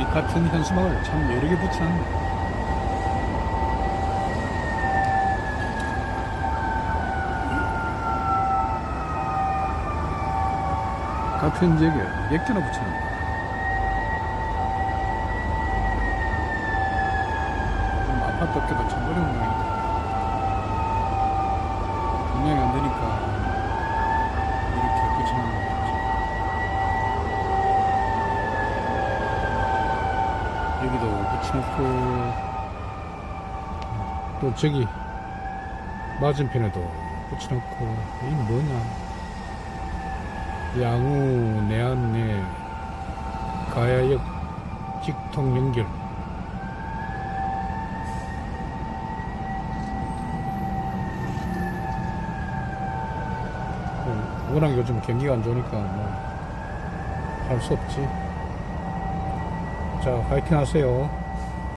이 같은 현수막을 참 여러 개 붙여놨네. 같은 지역에 몇 개나 붙여놨네. 좀 아파트 업계도 참 어려운 모양이다. 분명히 안 되니까 이렇게 붙여놓는 거지. 여기도 붙여놓고. 또 저기 맞은편에도 붙여놓고. 이 뭐냐? 양우 내안내 가야역 직통 연결. 어, 워낙 요즘 경기가 안 좋으니까 뭐 할 수 없지 자 화이팅 하세요